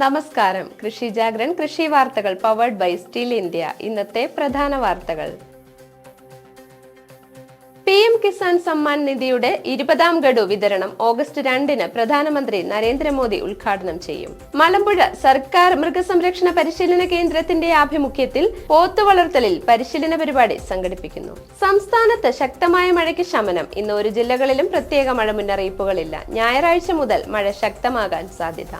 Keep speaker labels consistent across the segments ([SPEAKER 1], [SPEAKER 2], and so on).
[SPEAKER 1] നമസ്കാരം കൃഷി ജാഗ്രൻ കൃഷി വാർത്തകൾ പവർഡ് ബൈ സ്റ്റീൽ ഇന്ത്യ ഇന്നത്തെ പ്രധാന വാർത്തകൾ പി എം കിസാൻ സമ്മാൻ നിധിയുടെ ഇരുപതാം ഗഡു വിതരണം ഓഗസ്റ്റ് രണ്ടിന് പ്രധാനമന്ത്രി നരേന്ദ്രമോദി ഉദ്ഘാടനം ചെയ്യും മലമ്പുഴ സർക്കാർ മൃഗസംരക്ഷണ പരിശീലന കേന്ദ്രത്തിന്റെ ആഭിമുഖ്യത്തിൽ പോത്തുവളർത്തലിൽ പരിശീലന പരിപാടി സംഘടിപ്പിക്കുന്നു സംസ്ഥാനത്ത് ശക്തമായ മഴയ്ക്ക് ശമനം ഇന്ന് ഒരു ജില്ലകളിലും പ്രത്യേക മഴ മുന്നറിയിപ്പുകളില്ല ഞായറാഴ്ച മുതൽ മഴ ശക്തമാകാൻ സാധ്യത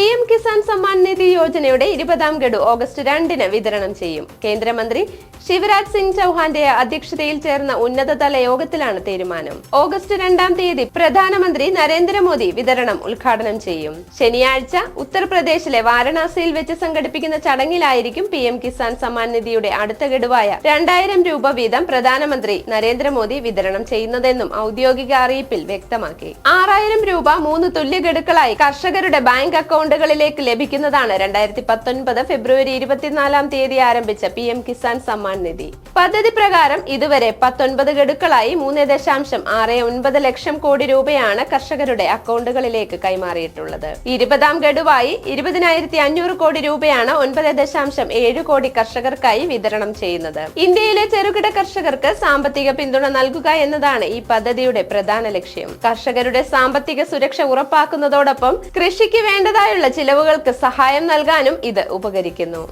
[SPEAKER 1] പിഎം കിസാൻ സമ്മാൻ നിധി യോജനയുടെ ഇരുപതാം ഗഡു ഓഗസ്റ്റ് രണ്ടിന് വിതരണം ചെയ്യും കേന്ദ്രമന്ത്രി ശിവരാജ് സിംഗ് ചൌഹാന്റെ അധ്യക്ഷതയിൽ ചേർന്ന ഉന്നതതല യോഗത്തിലാണ് തീരുമാനം ഓഗസ്റ്റ് രണ്ടാം തീയതി പ്രധാനമന്ത്രി നരേന്ദ്രമോദി വിതരണം ഉദ്ഘാടനം ചെയ്യും ശനിയാഴ്ച ഉത്തർപ്രദേശിലെ വാരണാസിയിൽ വെച്ച് സംഘടിപ്പിക്കുന്ന ചടങ്ങിലായിരിക്കും പി എം കിസാൻ സമ്മാൻ നിധിയുടെ അടുത്ത ഗഡുവായ രണ്ടായിരം രൂപ വീതം പ്രധാനമന്ത്രി നരേന്ദ്രമോദി വിതരണം ചെയ്യുന്നതെന്നും ഔദ്യോഗിക അറിയിപ്പിൽ വ്യക്തമാക്കി ആറായിരം രൂപ മൂന്ന് തുല്യ ഗഡുക്കളായി കർഷകരുടെ ബാങ്ക് അക്കൗണ്ട് അക്കൗണ്ടുകളിലേക്ക് ലഭിക്കുന്നതാണ് രണ്ടായിരത്തി പത്തൊൻപത് ഫെബ്രുവരി ഇരുപത്തിനാലാം തീയതി ആരംഭിച്ച പി എം കിസാൻ സമ്മാൻ നിധി പദ്ധതി പ്രകാരം ഇതുവരെ പത്തൊൻപത് ഗഡുക്കളായി മൂന്ന് ദശാംശം ആറ് ഒൻപത് ലക്ഷം കോടി രൂപയാണ് കർഷകരുടെ അക്കൗണ്ടുകളിലേക്ക് കൈമാറിയിട്ടുള്ളത് ഇരുപതാം ഗഡുവായി ഇരുപതിനായിരത്തി അഞ്ഞൂറ് കോടി രൂപയാണ് ഒൻപത് ദശാംശം ഏഴ് കോടി കർഷകർക്കായി വിതരണം ചെയ്യുന്നത് ഇന്ത്യയിലെ ചെറുകിട കർഷകർക്ക് സാമ്പത്തിക പിന്തുണ നൽകുക എന്നതാണ് ഈ പദ്ധതിയുടെ പ്രധാന ലക്ഷ്യം കർഷകരുടെ സാമ്പത്തിക സുരക്ഷ ഉറപ്പാക്കുന്നതോടൊപ്പം കൃഷിക്ക് വേണ്ടതായ ആവശ്യമായുള്ള ചിലവുകൾക്ക് സഹായം നൽകാനും ഇത് ഉപകരിക്കുന്നു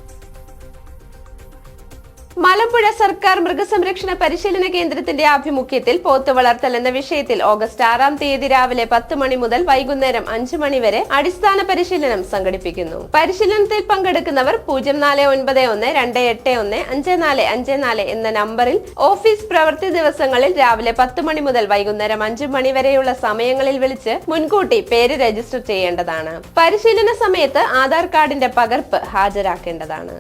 [SPEAKER 1] മലമ്പുഴ സർക്കാർ മൃഗസംരക്ഷണ പരിശീലന കേന്ദ്രത്തിന്റെ ആഭിമുഖ്യത്തിൽ പോത്ത് വളർത്തൽ എന്ന വിഷയത്തിൽ ഓഗസ്റ്റ് ആറാം തീയതി രാവിലെ പത്ത് മണി മുതൽ വൈകുന്നേരം അഞ്ചു മണി വരെ അടിസ്ഥാന പരിശീലനം സംഘടിപ്പിക്കുന്നു പരിശീലനത്തിൽ പങ്കെടുക്കുന്നവർ പൂജ്യം നാല് ഒൻപത് ഒന്ന് രണ്ട് എട്ട് ഒന്ന് അഞ്ച് നാല് അഞ്ച് നാല് എന്ന നമ്പറിൽ ഓഫീസ് പ്രവൃത്തി ദിവസങ്ങളിൽ രാവിലെ പത്ത് മണി മുതൽ വൈകുന്നേരം അഞ്ചു മണി വരെയുള്ള സമയങ്ങളിൽ വിളിച്ച് മുൻകൂട്ടി പേര് രജിസ്റ്റർ ചെയ്യേണ്ടതാണ് പരിശീലന സമയത്ത് ആധാർ കാർഡിന്റെ പകർപ്പ് ഹാജരാക്കേണ്ടതാണ്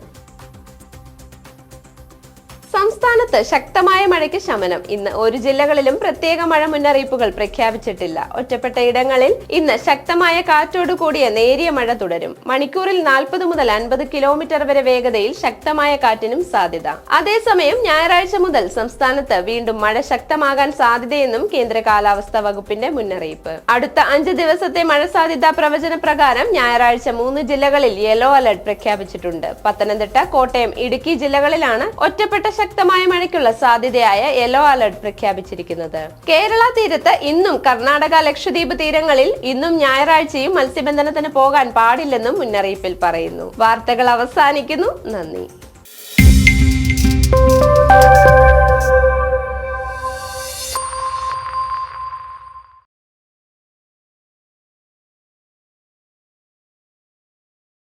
[SPEAKER 1] സംസ്ഥാനത്ത് ശക്തമായ മഴയ്ക്ക് ശമനം ഇന്ന് ഒരു ജില്ലകളിലും പ്രത്യേക മഴ മുന്നറിയിപ്പുകൾ പ്രഖ്യാപിച്ചിട്ടില്ല ഒറ്റപ്പെട്ട ഇടങ്ങളിൽ ഇന്ന് ശക്തമായ കാറ്റോടു കൂടിയ നേരിയ മഴ തുടരും മണിക്കൂറിൽ നാൽപ്പത് മുതൽ അൻപത് കിലോമീറ്റർ വരെ വേഗതയിൽ ശക്തമായ കാറ്റിനും സാധ്യത അതേസമയം ഞായറാഴ്ച മുതൽ സംസ്ഥാനത്ത് വീണ്ടും മഴ ശക്തമാകാൻ സാധ്യതയെന്നും കേന്ദ്ര കാലാവസ്ഥാ വകുപ്പിന്റെ മുന്നറിയിപ്പ് അടുത്ത അഞ്ച് ദിവസത്തെ മഴ സാധ്യതാ പ്രവചന പ്രകാരം ഞായറാഴ്ച മൂന്ന് ജില്ലകളിൽ യെല്ലോ അലർട്ട് പ്രഖ്യാപിച്ചിട്ടുണ്ട് പത്തനംതിട്ട കോട്ടയം ഇടുക്കി ജില്ലകളിലാണ് ഒറ്റപ്പെട്ട ശക്തമായ ശക്തമായ മഴയ്ക്കുള്ള സാധ്യതയായ യെല്ലോ അലർട്ട് പ്രഖ്യാപിച്ചിരിക്കുന്നത് കേരള തീരത്ത് ഇന്നും കർണാടക ലക്ഷദ്വീപ് തീരങ്ങളിൽ ഇന്നും ഞായറാഴ്ചയും മത്സ്യബന്ധനത്തിന് പോകാൻ പാടില്ലെന്നും മുന്നറിയിപ്പിൽ പറയുന്നു വാർത്തകൾ അവസാനിക്കുന്നു നന്ദി